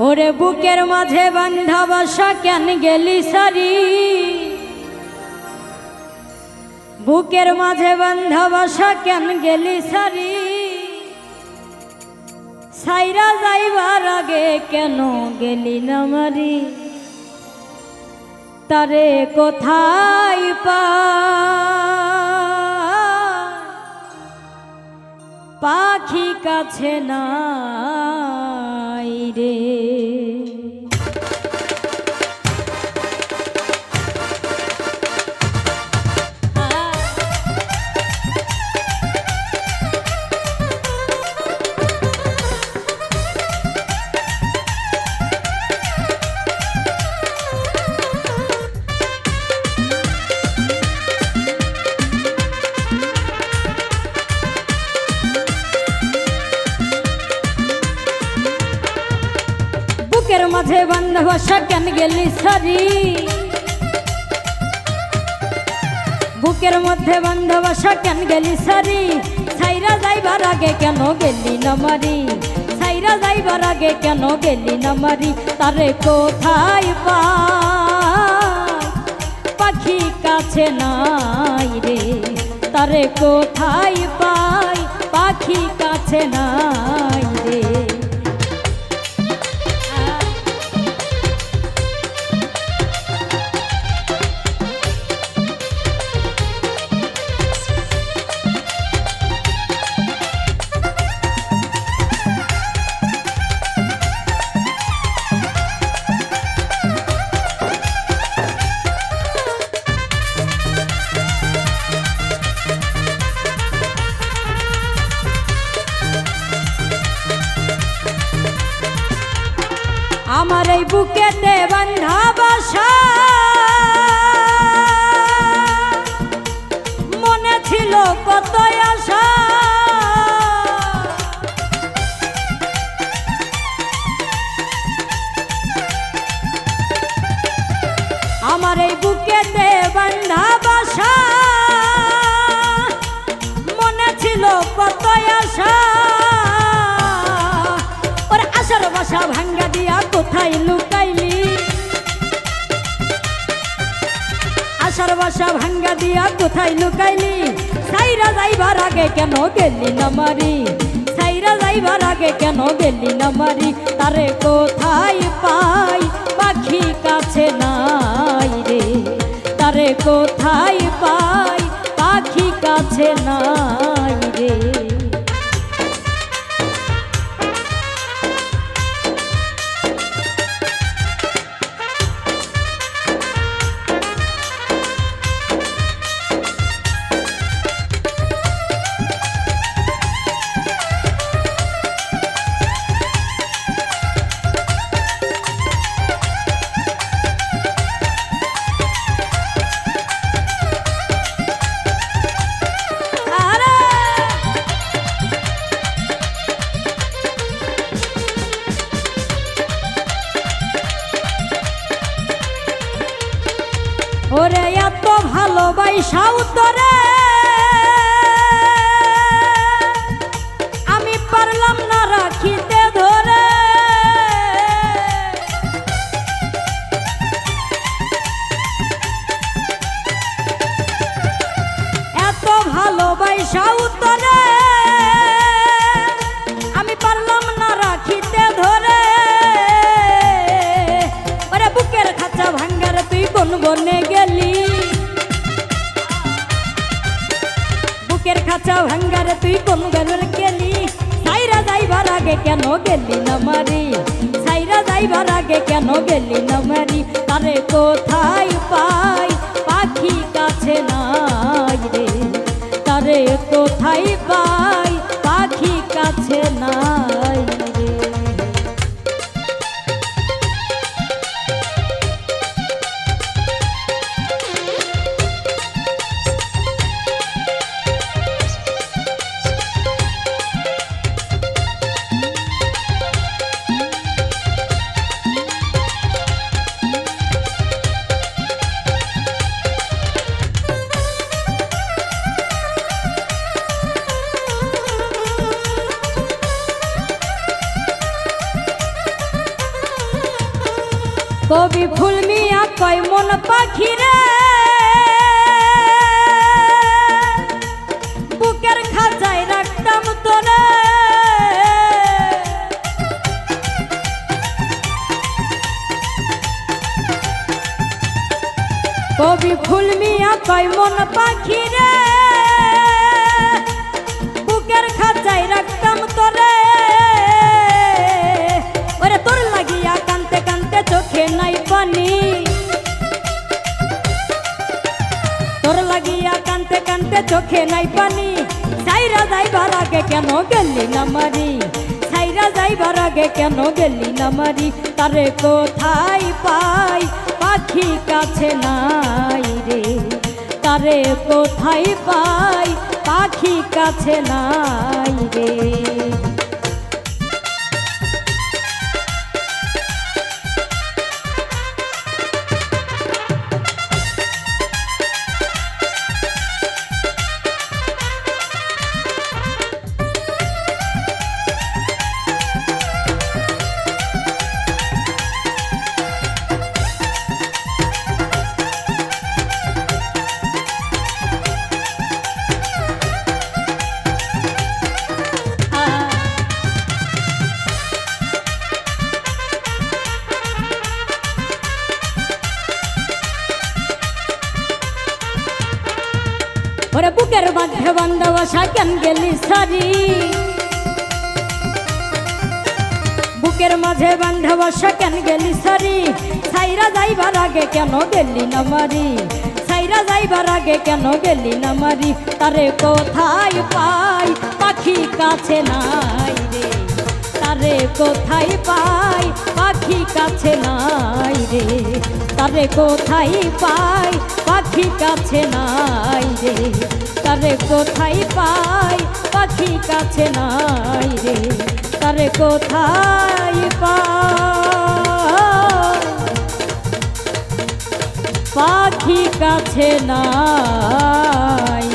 ওরে বুকের মাঝে বান্ধা বাসা কেন গেলি সারি? বুকের মাঝে বান্ধা বাসা কেন গেলি সারি? সাইরা যাইবার আগে কেন গেলি না মারি? তারে কোথায় পা? পাখি কাছে নাই বুকের মাঝে বন্ধ বাসা কেন গেলি সারি। বুকের মধ্যে বন্ধ বাসা কেন গেলি সারি। সাইরা যাইবার আগে কেন গেলি না মারি? সাইরা যাইবার আগে কেন গেলি না মারি? তারে কোথায় পা? পাখি কাছে নাই রে। তারে কোথায় পাই? পাখি কাছে নাই রে। আমার এই বুকেতে বান্ধা বাসা। মনে ছিল কত আশা। আমার এই বুকেতে বান্ধা বাসা। মনে ছিল কত আশা। বাসা ভাঙ্গা দিয়া কোথায় লুকাইলি? আশার বাসা ভাঙ্গা দিয়া কোথায় লুকাইলি? সাইরা যাইবার আগে কেন গেলি না মারি? সাইরা যাইবার আগে কেন গেলি না মারি? তারে কোথায় পাই? পাখি কাছে নাই রে। তারে কোথায় পাই? পাখি কাছে নাই। এত ভালোবাসাও তোরে। আমি পারলাম না রাখিতে ধরে। এত ভালোবাসাও তোরে। আমি পারলাম না রাখিতে ধরে। ওরে বুকের খাঁচা ভাঙ্গার তুই কোন বনে? খাঁচা ভাঙ্গার তুই কোন গেলের গেলি সাইরা যাইবার আগে কেন গেলি না মারি সাইরা যাইবার আগে কেন গেলি না মারি তারে কোথায় পাই পাখি কাছে নাই রে তারে কোথায় পাই কবি ফুল মিয়া কয়, মন পাখি রে। বুকের খাঁচায় রাখতাম তোরে। কবি ফুল মিয়া কয়, মন পাখি রে। বুকের খাঁচায় রাখতাম তোরে। কানতে চোখে নাই পানি। সাইরা যাইবার আগে কেন গেলি না মারি? সাইরা যাইবার আগে কেন গেলি না মারি? তারে কোথায় পাই? পাখি কাছে নাই রে। তারে কোথায় পাই? পাখি কাছে নাই রে। বান্ধব সাকেন গেলি সারি। বুকের মাঝে বান্ধব সাকেন গেলি সারি। সাইরা যাইবার আগে কেন গেলি না মারি? সাইরা যাইবার আগে কেন গেলি না মারি? তারে কোথায় পাই? পাখি কাছে নাই। তারে কোথায় পাই? পাখি কাছে নাই রে। তারে কোথায় পাই? পাখি কাছে নাই রে। তারে কোথায় পাই? পাখি কাছে নাই রে। তারে কোথায় পাই? পাখি কাছে নাই